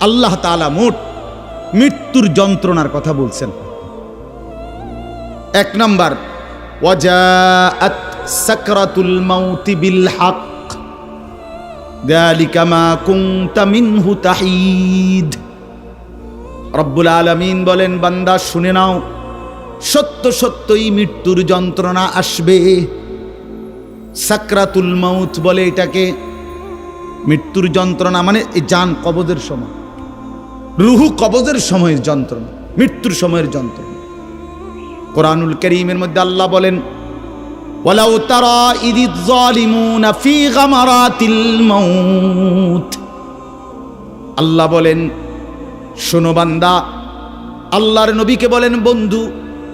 আল্লাহ তাআলা মোট মৃত্যুর যন্ত্রণার কথা বলছেন এক নম্বর ওয়াজাআত সাকরাতুল মাউতি বিল হক ذلك ما كنت منه تحيد রব্বুল আলামিন বলেন বান্দা শুনে নাও সত্য সত্যই মৃত্যুর যন্ত্রণা আসবে সাকরাতুল মাউত বলে এটাকে মৃত্যুর যন্ত্রণা মানে এই যান কবজের সময় রুহু কবজের সময়ের যন্ত্রণা, মৃত্যুর সময়ের যন্ত্রণা। কোরআনুল করিমের মধ্যে আল্লাহ বলেন, ওয়ালাউ তারা ইদিজ জালিমুনা ফি গামারাতিল মাউত। আল্লাহ বলেন, শোনো বান্দা, আল্লাহর নবীকে বলেন, বন্ধু,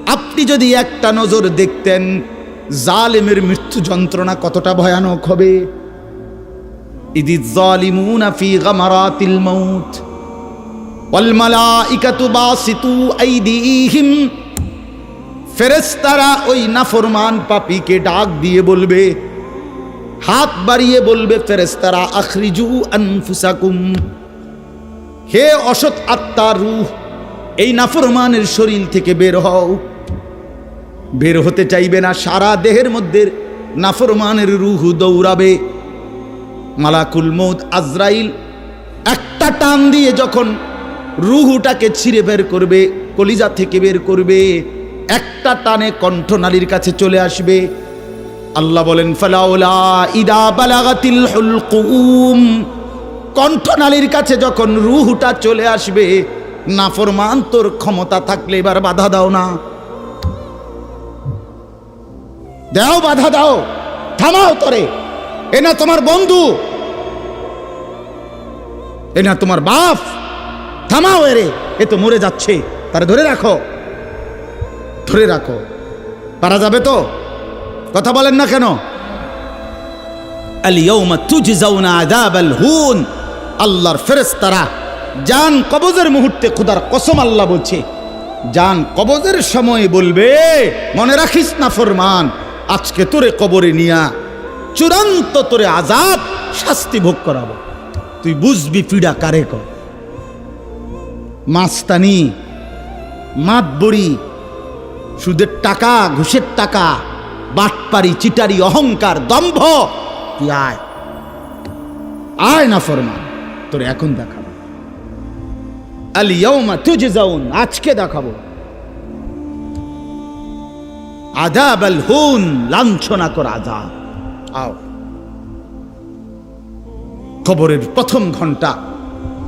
আপনি যদি একটা নজর দেখতেন, জালেমের মৃত্যু যন্ত্রণা কতটা ভয়ানক হবে। ইদিজ জালিমুনা ফি গামারাতিল মাউত। ওয়াল মালাইকাতু বাসিতু আইদিহিম। ফেরেস্তারা ওই নাফরমান পাপীকে ডাক দিয়ে বলবে, হাত বাড়িয়ে বলবে ফেরেস্তারা আখরিজু আনফুসাকুম। হে অসৎ আত্মার রূহ, এই নাফরমানের শরীর থেকে বের হও। বের হতে চাইবে না, সারা দেহের মধ্যে নাফরমানের রুহু দৌড়াবে। মালাকুল মৌত আজরাইল একটা টান দিয়ে যখন রুহুটাকে ছিঁড়ে বের করবে, কলিজা থেকে বের করবে, একটা টানে কণ্ঠনালীর কাছে চলে আসবে। আল্লাহ বলেন হুলকুম কণ্ঠনালীর কাছে যখন রুহুটা চলে আসবে, নাফরমান, তোর ক্ষমতা থাকলে এবার বাধা দাও না। দাও, বাধা দাও। থামাও তরে। এ না তোমার বন্ধু। এ না তোমার বাপ। থামাও এরে। এ তো মরে যাচ্ছে। তারা ধরে রাখো। ধরে রাখো। পারা যাবে তো? কথা বলেন না কেন? আল্লাহর ফেরেশতারা জান কবজের মুহূর্তে খোদার কসম আল্লাহ বলছে, জান কবজের সময় বলবে, মনে রাখিস না ফরমান, আজকে তোরে কবরে নিয়া চূড়ান্ত তোরে আজাব শাস্তি ভোগ করাবো। তুই বুঝবি পিড়া কারে কর মাস্তানি মাতবড়ি সুদের টাকা, ঘুষের টাকা, বাটপারি, চিটারি, অহংকার, দম্ভ। তুই আয়। আয় না ফরমান, তোর এখন দেখাবো। আলিয়াউমা তুজে যাউন আজকে দেখাবো। আজাব আল হুন লাঞ্ছনা কর আজাব আও। কবরের প্রথম ঘণ্টা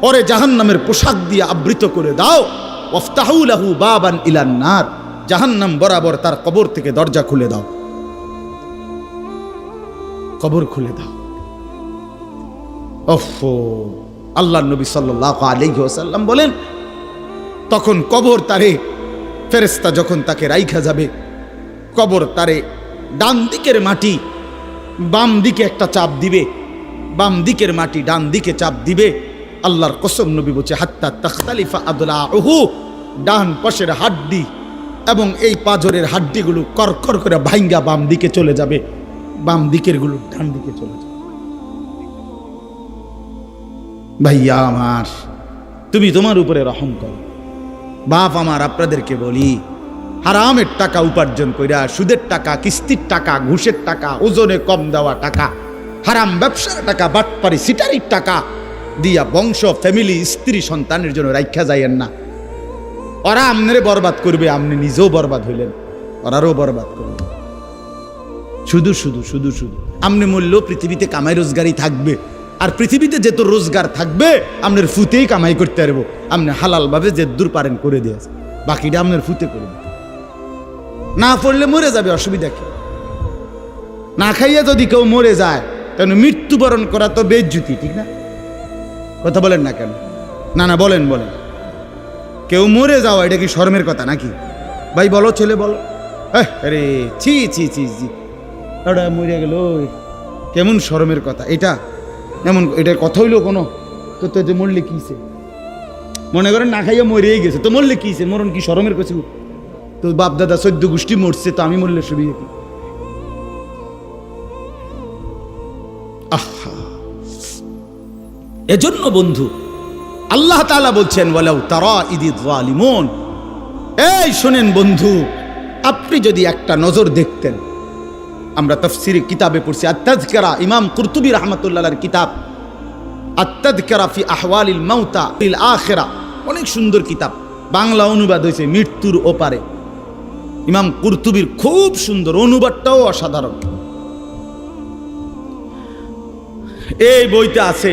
পরে জাহান্নামের পোশাক দিয়ে আবৃত করে দাও। ওফতাহু লাহু বাবান ইলান নার। জাহান্নাম বরাবর তার কবর থেকে দরজা খুলে দাও। কবর খুলে দাও। ওফো আল্লাহ নবী সাল্লাল্লাহু আলাইহি ওয়াসাল্লাম বলেন, তখন কবর তারে ফেরেস্তা যখন তাকে রাইখা যাবে, কবর তারে ডান দিকের মাটি বাম দিকে একটা চাপ দিবে, বাম দিকের মাটি ডান দিকে চাপ দিবে আল্লাহর কসম নবী বলছে, হাত্তা তখতালিফা আদুলা ওহু ডান পাশের হাড্ডি এবং এই পাজরের হাড্ডিগুলো করকর করে ভাইঙ্গা বাম দিকে চলে যাবে। বাম দিকেরগুলো ডান দিকে চলে যাবে। ভাইয়া আমার, তুমি তোমার উপরে রহম করো। বাপ আমার, আপনাদেরকে বলি, হারামের টাকা উপার্জন কইরা সুদের টাকা, কিস্তির টাকা, ঘুষের টাকা, ওজনে কম দেওয়া টাকা, হারাম ব্যবসার টাকা, বাটপারি, সিটারির টাকা দিয়া বংশ ফ্যামিলি স্ত্রী, সন্তানের জন্য রাইখা যাইয়েন না। ওরা আমনেরে বরবাদ করবে আপনি নিজেও বরবাদ হইলেন। ওরারও বরবাদ করবে। শুধু শুধু শুধু শুধু। আমনে মূল্য পৃথিবীতে কামাই রোজগারই থাকবে। আর পৃথিবীতে যে তোর রোজগার থাকবে আপনার ফুতেই কামাই করতে পারব। আপনি হালালভাবে যে দূর পারেন করে দিয়েছে বাকিটা আপনার ফুতে করবে না পড়লে মরে যাবে, অসুবিধা কি? না খাইয়া যদি কেউ মরে যায়, তাহলে মৃত্যুবরণ করা তো বেজ্জুতি, ঠিক না? কথা বলেন না কেন? না না, বলেন বলেন। কেউ মরে যাওয়া, এটা কি শর্মের কথা নাকি? ভাই, বলো, ছেলে, বলো। আরে, ছি ছি ছি ছি। ওটা মরে গেল কেমন শরমের কথা, এটা? এমন, এটার কথা হইল কোনো? তো তো, যে মরলে কিছে মনে করেন, না খাইয়া মরেই গেছে। তো, মরলে কিছে মরণ কি শরমের কাছে তো বাপ দাদা সদ্য গোষ্ঠী মরছে, তো আমি মরলে সুবিধা কি এজন্য বন্ধু, আল্লাহ তাআলা বলছেন, ওয়ালাউ তারা ইদি জালিমুন এই শোনেন বন্ধু, আপনি যদি একটা নজর দেখতেন, আমরা তফসির কিতাবে পড়ছি আত্তাজকারা ইমাম কুরতুবী রহমতুল্লাহর কিতাব আত্তাজকারা ফি আহওয়ালিল মাউতা ইল আখেরা, অনেক সুন্দর কিতাব, বাংলা অনুবাদ হয়েছে মৃত্যুর ওপারে। ইমাম কুরতুবির খুব সুন্দর অনুবাদটাও অসাধারণ। এই বইতে আছে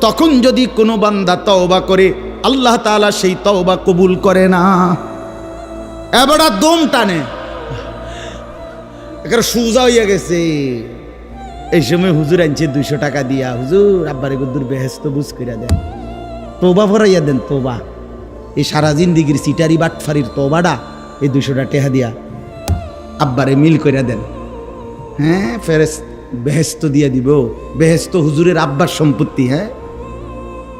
তখন যদি কোনো বান্দা তওবা করে, আল্লাহ তাআলা সেই তওবা কবুল করে না। এবারে দম টানে। এখানে সুজা হইয়া গেছে। এই সময় হুজুর আনছে দুইশো টাকা দিয়া। হুজুর, আব্বারে গুদ্দুর বেহেস্ত বুঝ কইরা দেন। তোবা ভরাইয়া দেন তোবা এই সারা জিন্দিগির সিটারি বাটফারির তোবাটা এই দুইশোটা টেহা দিয়া আব্বারে মিল কইরা দেন। হ্যাঁ ফেরেস বেহেস্ত দিয়া দিব। বেহেস্ত হুজুরের আব্বার সম্পত্তি হ্যাঁ?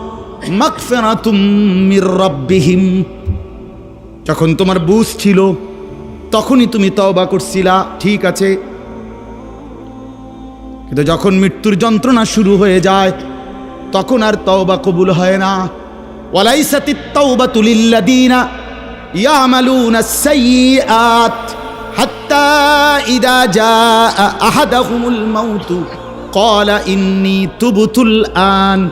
মির রাব্বিহিম। যখন তোমার বুঝ ছিল, তখনই তুমি তওবা করছিলা, ঠিক আছে। কিন্তু যখন মৃত্যুর যন্ত্রণা শুরু হয়ে যায়, তখন আর তওবা কবুল হয় না। ওয়ালাইসাতিত তাওবাতু লিল্লাযীনা ইয়ামালুনা আস-সাইয়্যাত হাত্তা ইদা জাআ আহাদাহুমুল মাউতু। ক্বালা ইন্নী তুবতুল আন।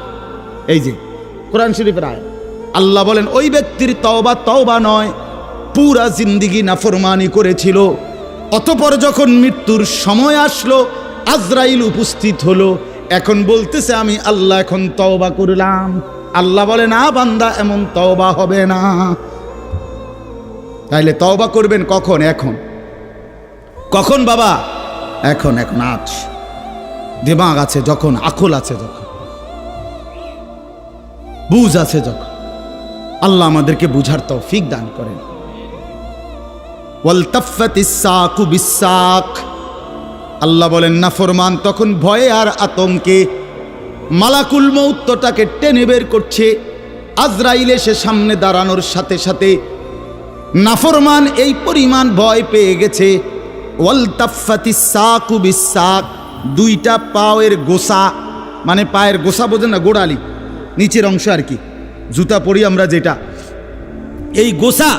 এই যে কোরআন শরীফের আয়াত। আল্লাহ বলেন, ওই ব্যক্তির তওবা তওবা নয়, পুরা জিন্দিগি নাফরমানি করেছিল। অতপর যখন মৃত্যুর সময় আসলো, আজরাইল উপস্থিত হলো। এখন বলতেছে, আমি আল্লাহ এখন তওবা করলাম। আল্লাহ বলে, না বান্দা, এমন তওবা হবে না। তাইলে তওবা করবেন কখন? এখন। কখন বাবা? এখন এখন, আজ। দিমাগ আছে যখন, আকল আছে যখন। বুঝ আছে যখন। আল্লাহ আমাদেরকে বুঝার তৌফিক দান করেন। আল্লাহ বলেন, না ফরমান, তখন ভয়ে আর আতঙ্কে মালাকুল মৌত্তটাকে টেনে বের করছে। আজরাইলে সে সামনে দাঁড়ানোর সাথে সাথে নাফরমান এই পরিমাণ ভয় পেয়ে গেছে। দুইটা পাওয়ের গোসা মানে পায়ের গোসা বোঝেন না, গোড়ালি। নিচের অংশ আর কি। জুতা পরি আমরা যেটা। এই গোসা,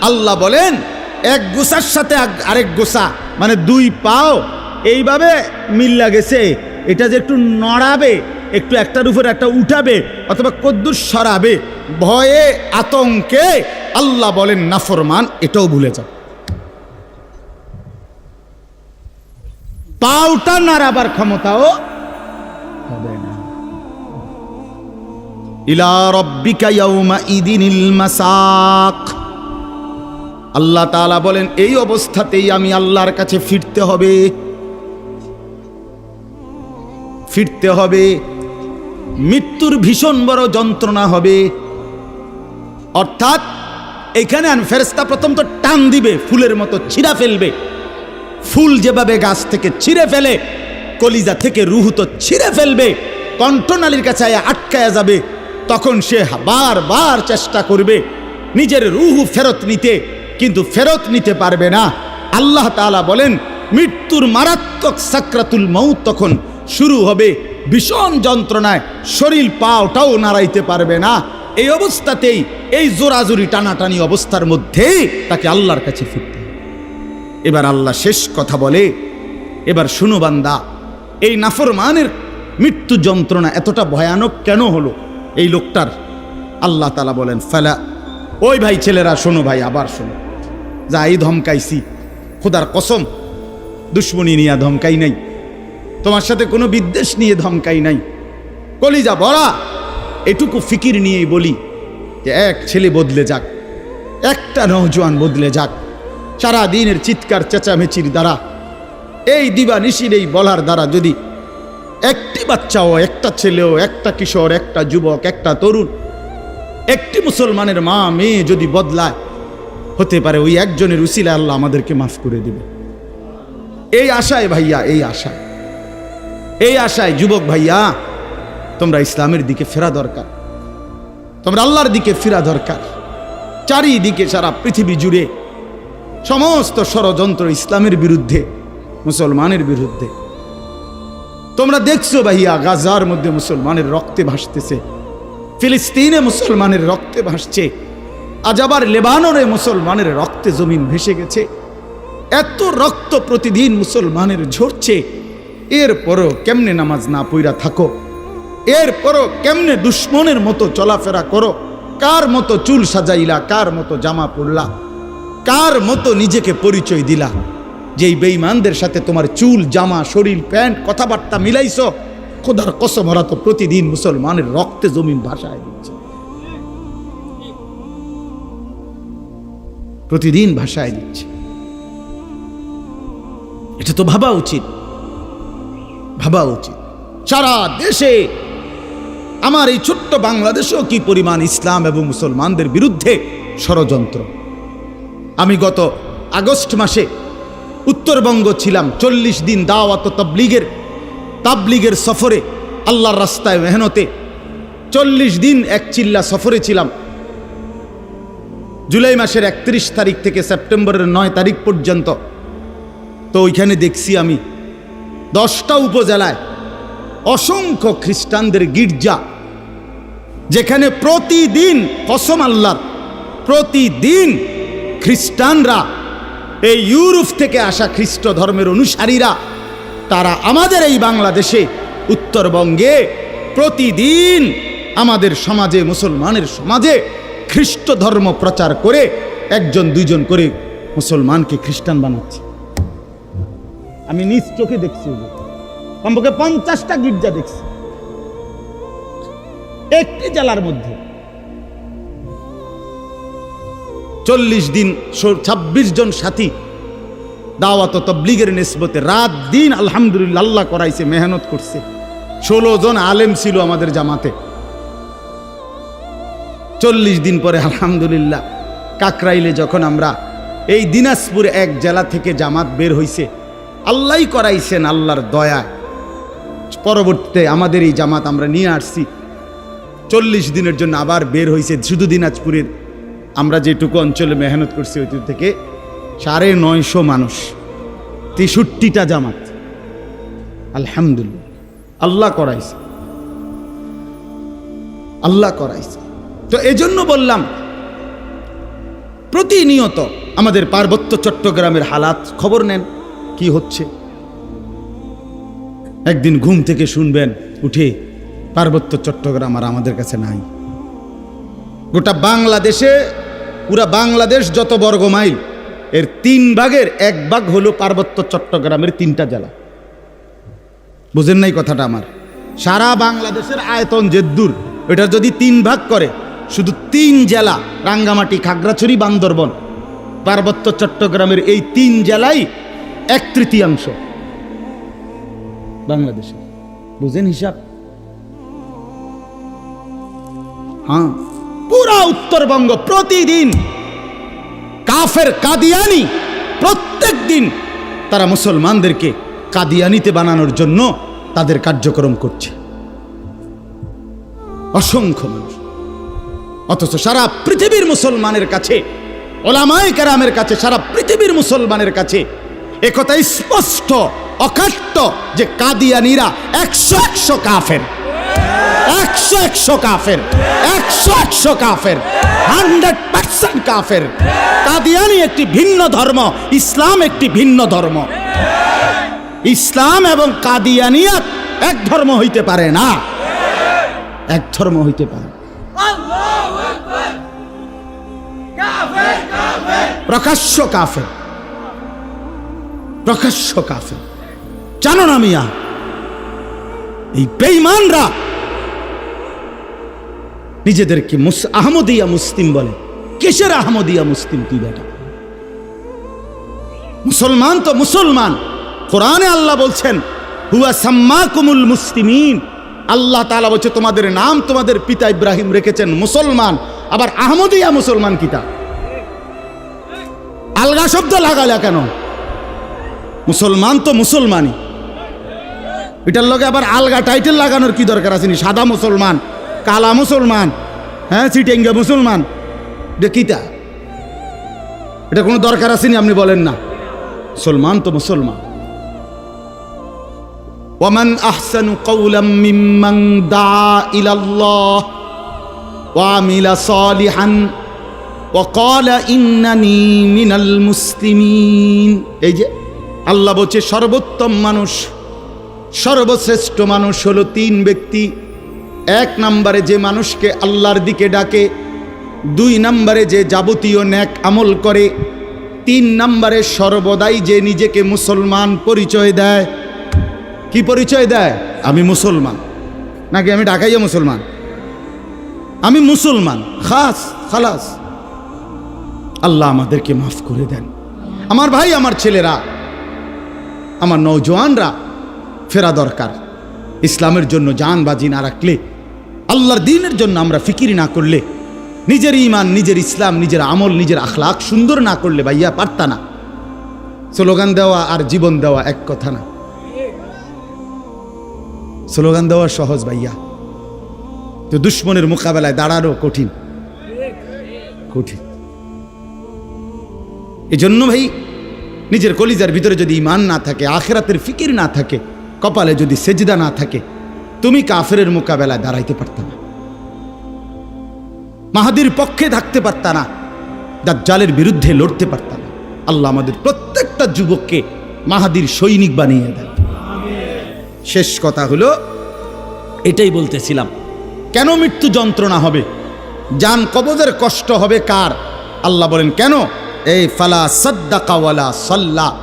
আল্লাহ বলেন, এক গোসার সাথে আরেক গোসা মানে দুই পাও, এইভাবে মিল্লা গেছে। এটা যে একটু নড়াবে, একটু একটার উপর একটা উঠাবে, অথবা কদ্দুর সরাবে, ভয়ে, আতঙ্কে, আল্লাহ বলেন নাফরমান এটাও ভুলে যাও। পাওটা নাড়াবার ক্ষমতাও হবে না। আল্লাহ তাআলা বলেন, এই অবস্থাতেই আমি আল্লাহর কাছে ফিরতে হবে। ফিরতে হবে। মৃত্যুর ভীষণ বড় যন্ত্রণা হবে। অর্থাৎ এখানে ফেরেস্তা প্রথম তো টান দিবে, ফুলের মতো ছিঁড়া ফেলবে। ফুল যেভাবে গাছ থেকে ছিঁড়ে ফেলে, কলিজা থেকে রুহু তো ছিঁড়ে ফেলবে, কণ্ঠনালীর কাছে আটকায়া যাবে তখন সে বারবার চেষ্টা করবে নিজের রুহু ফেরত নিতে, কিন্তু ফেরত নিতে পারবে না। আল্লাহ তাআলা বলেন, মৃত্যুর মারাত্মক সাকরাতুল মৌত তখন শুরু হবে। ভীষণ যন্ত্রণায় শরীর পাওটাও নাড়াইতে পারবে না। এই অবস্থাতেই, এই জোরাজুরি টানাটানি অবস্থার মধ্যেই তাকে আল্লাহর কাছে ফিরতে এবার আল্লাহ শেষ কথা বলে, এবার শুনো বান্দা, এই নাফরমানের মৃত্যু যন্ত্রণা এতটা ভয়ানক কেন হলো? এই লোকটার আল্লাহ তালা বলেন, ফেলা, ওই ভাই ছেলেরা, শোনো ভাই, আবার শোনো। যা এই ধমকাইছি, খোদার কসম, দুশ্মনী নিয়ে ধমকাই নাই। তোমার সাথে কোনো বিদ্বেষ নিয়ে ধমকাই নাই। কলিজা বড়া এটুকু ফিকির নিয়েই বলি যে, এক ছেলে বদলে যাক, একটা নৌজওয়ান বদলে যাক। সারা দিনের চিৎকার, চেঁচামেচির দ্বারা, এই দিবা নিশির এই বলার দ্বারা যদি একটি বাচ্চাও, একটা ছেলেও, একটা কিশোর, একটা যুবক, একটা তরুণ। একটি মুসলমানের মা, মেয়ে যদি বদলায়, হতে পারে ওই একজনের উসিলা আল্লাহ আমাদেরকে মাফ করে দেবে। এই আশায় ভাইয়া, এই আশায়। এই আশায় যুবক ভাইয়া, তোমরা ইসলামের দিকে ফেরা দরকার। তোমরা আল্লাহর দিকে ফেরা দরকার। চারিদিকে সারা পৃথিবী জুড়ে সমস্ত ষড়যন্ত্র ইসলামের বিরুদ্ধে, মুসলমানের বিরুদ্ধে। তোমরা দেখছ ভাইয়া গাজার মধ্যে মুসলমানের রক্তে ভাসতেছে। ফিলিস্তিনে মুসলমানের রক্তে ভাসছে। আজ আবার লেবাননে মুসলমানের রক্তে জমিন ভেসে গেছে। এত রক্ত প্রতিদিন মুসলমানের ঝরছে। এরপরও কেমনে নামাজ না পইরা থাকো? এরপরও কেমনে দুশ্মনের মতো চলাফেরা করো? কার মতো চুল সাজাইলা, কার মতো জামা পরলা? কার মতো নিজেকে পরিচয় দিলা? যেই বেঈমানদের সাথে তোমার চুল, জামা, শরীর, প্যান্ট কথাবার্তা মিলাইছো, খোদার কসম, ওরা তো প্রতিদিন মুসলমানের রক্তে জমিন ভাসায় দিচ্ছে। প্রতিদিন ভাসায় দিচ্ছে। এটা তো ভাবা উচিত। ভাবা উচিত। সারা দেশে আমার এই ছোট্ট বাংলাদেশেও কি পরিমাণ ইসলাম এবং মুসলমানদের বিরুদ্ধে ষড়যন্ত্র? আমি গত আগস্ট মাসে উত্তরবঙ্গ ছিলাম, চল্লিশ দিন দাওয়াত তবলিগের, তাবলিগের সফরে, আল্লাহর রাস্তায় মেহনতে। চল্লিশ দিন এক চিল্লা সফরে ছিলাম। জুলাই মাসের একত্রিশ তারিখ থেকে সেপ্টেম্বরের নয় তারিখ পর্যন্ত। তো ওইখানে দেখছি আমি দশটা উপজেলায় অসংখ্য খ্রিস্টানদের গির্জা, যেখানে প্রতিদিন কসম আল্লাহর, প্রতিদিন খ্রিস্টানরা এই ইউরোপ থেকে আসা খ্রিস্ট ধর্মের অনুসারীরা, তারা আমাদের এই বাংলাদেশে, উত্তরবঙ্গে প্রতিদিন আমাদের সমাজে, মুসলমানের সমাজে খ্রিস্ট ধর্ম প্রচার করে একজন, দুইজন করে মুসলমানকে খ্রিস্টান বানাচ্ছে। আমি নিজ চোখে দেখছি। কমপক্ষে পঞ্চাশটা গির্জা দেখছি। একটি জেলার মধ্যে। চল্লিশ দিন ছাব্বিশ জন সাথী দাওয়াত তবলিগের নিসবতে রাত দিন আলহামদুলিল্লাহ আল্লাহ করাইছে, মেহনত করছে। ষোলো জন আলেম ছিল আমাদের জামাতে। চল্লিশ দিন পরে আলহামদুলিল্লাহ কাকরাইলে যখন আমরা এই দিনাজপুর এক জেলা থেকে জামাত বের হইছে আল্লাহই করাইছেন আল্লাহর দয়ায়। পরবর্তীতে আমাদের এই জামাত আমরা নিয়ে আসছি। চল্লিশ দিনের জন্য আবার বের হয়েছে শুধু দিনাজপুরের আমরা যেটুকু অঞ্চলে মেহনত করছি ওই থেকে, সাড়ে নয়শো মানুষ, তেষট্টিটা জামাত। আলহামদুলিল্লাহ। আল্লাহ করাইছে। আল্লাহ করাইছে। তো এজন্য বললাম, প্রতিনিয়ত আমাদের পার্বত্য চট্টগ্রামের হালাত, খবর নেন, কি হচ্ছে? একদিন ঘুম থেকে শুনবেন, উঠে পার্বত্য চট্টগ্রাম আর আমাদের কাছে নাই। গোটা বাংলাদেশে পুরা বাংলাদেশ যত বর্গ মাইল, এর তিন ভাগের এক ভাগ হলো পার্বত্য চট্টগ্রামের তিনটা জেলা। বুঝেন নাই কথাটা আমার? সারা বাংলাদেশের আয়তন জেদ্দুর এটা যদি তিন ভাগ করে, শুধু তিন জেলা, রাঙ্গামাটি, খাগড়াছড়ি, বান্দরবন, পার্বত্য চট্টগ্রামের এই তিন জেলাই এক তৃতীয়াংশ বাংলাদেশে। বুঝেন হিসাব? হ্যাঁ। পুরা উত্তরবঙ্গ প্রতিদিন কাফের কাদিয়ানি প্রত্যেক দিন তারা মুসলমানদেরকে কাদিয়ানিতে বানানোর জন্য তাদের কার্যক্রম করছে। অসংখ্য মানুষ। অথচ সারা পৃথিবীর মুসলমানের কাছে, ওলামায় কেরামের কাছে, সারা পৃথিবীর মুসলমানের কাছে একথা স্পষ্ট, অকাট্য যে কাদিয়ানিরা একশো একশো কাফের। একশো একশো কাফের, একশো একশো কাফের হান্ড্রেড পার্সেন্ট কাফের। কাদিয়ানি একটি ভিন্ন ধর্ম, ইসলাম একটি ভিন্ন ধর্ম। ইসলাম এবং কাদিয়ানিয়াত এক ধর্ম হইতে পারে না। এক ধর্ম হইতে পারে। প্রকাশ্য কাফের। প্রকাশ্য কাফের। জানো না মিয়া, এই বেঈমানরা নিজেদেরকে মুস- আহমদিয়া মুসলিম বলে। কিসের আহমদিয়া মুসলিম তুই বেটা? মুসলমান তো মুসলমান। কোরআনে আল্লাহ বলছেন, হুয়া সাম্মা কুমুল মুসলিমিন। আল্লাহ তাআলা বলছে, তোমাদের নাম তোমাদের পিতা ইব্রাহিম রেখেছেন মুসলমান। আবার আহমদিয়া মুসলমান কিতা? আলগা শব্দ লাগালা কেন? মুসলমান তো মুসলমানই। এটার লগে আবার আলগা টাইটেল লাগানোর কি দরকার আছে? সাদা মুসলমান। কালা মুসলমান হ্যাঁ চিটেঙ্গা মুসলমান এটা কিতা এটা কোনো দরকার আসেনি আপনি বলেন না মুসলমান তো মুসলমান ওমান আহসানু কৌলাম মিম্মান দা ইলাল্লাহ ওয়ামিলা সালিহান وقال إنني من المسلمين এই যে আল্লাহ বলছে সর্বোত্তম মানুষ সর্বশ্রেষ্ঠ মানুষ হলো তিন ব্যক্তি এক নম্বরে যে মানুষকে আল্লাহর দিকে ডাকে, দুই নম্বরে যে যাবতীয় ন্যাক আমল করে, তিন নম্বরে সর্বদাই যে নিজেকে মুসলমান পরিচয় দেয়। কি পরিচয় দেয়? আমি মুসলমান। নাকি আমি ঢাকাইয়া মুসলমান? আমি মুসলমান। খাস, খালাস। আল্লাহ আমাদেরকে মাফ করে দেন। আমার ভাই, আমার ছেলেরা, আমার নৌজওয়ানরা ফেরা দরকার। ইসলামের জন্য জান বাজি না রাখলে আল্লাহর দিনের জন্য আমরা ফিকির না করলে, নিজের ইমান নিজের ইসলাম, নিজের আমল, নিজের আখলাখ সুন্দর না করলে ভাইয়া পারতা না। স্লোগান দেওয়া আর জীবন দেওয়া এক কথা না। স্লোগান দেওয়া সহজ ভাইয়া। তো দুশ্মনের মোকাবেলায় দাঁড়ানো কঠিন। কঠিন। এই জন্য ভাই, নিজের কলিজার ভিতরে যদি ইমান না থাকে, আখেরাতের ফিকির না থাকে, কপালে যদি সেজদা না থাকে তুমি কাফের মোকাবেলায় দাঁড়াইতে পারত না। মাহাদির পক্ষে থাকতে পারত না। দাজ্জালের বিরুদ্ধে লড়তে পারত না। আল্লাহ আমাদের প্রত্যেকটা যুবককে মাহাদির সৈনিক বানিয়ে দেন। শেষ কথা হলো, এটাই বলতেছিলাম, কেন মৃত্যু যন্ত্রণা হবে? যান কবজের কষ্ট হবে কার? আল্লাহ বলেন, কেন? এই ফালা সদ্দাকাওয়ালা সাল্লা।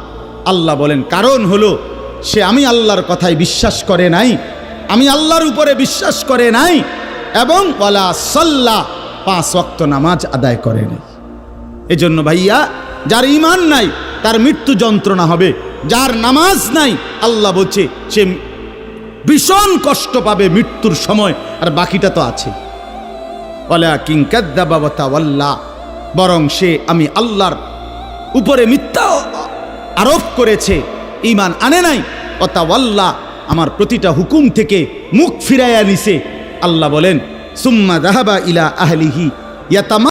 আল্লাহ বলেন, কারণ হলো, সে আমি আল্লাহর কথায় বিশ্বাস করে নাই আমি আল্লাহর উপরে বিশ্বাস করে নাই এবং ওয়ালা সাল্লা, পাঁচ ওয়াক্ত নামাজ আদায় করে নাই। এজন্য ভাইয়া, যার ইমান নাই, তার মৃত্যু যন্ত্রণা হবে। যার নামাজ নাই, আল্লাহ বলছে, সে ভীষণ কষ্ট পাবে মৃত্যুর সময়, আর বাকিটা তো আছে। ওয়ালা কিংকাদ্দাবাল্লাহ বরং সে, আমি আল্লাহর উপরে মিথ্যা আরোপ করেছে ইমান আনে নাই অতাওয়াল্লাহ আমার প্রতিটা হুকুম থেকে মুখ ফিরাইয়া নিছে। আল্লাহ বলেন সুম্মা দাহাবা ইলা আহলিহি ইয়াতামা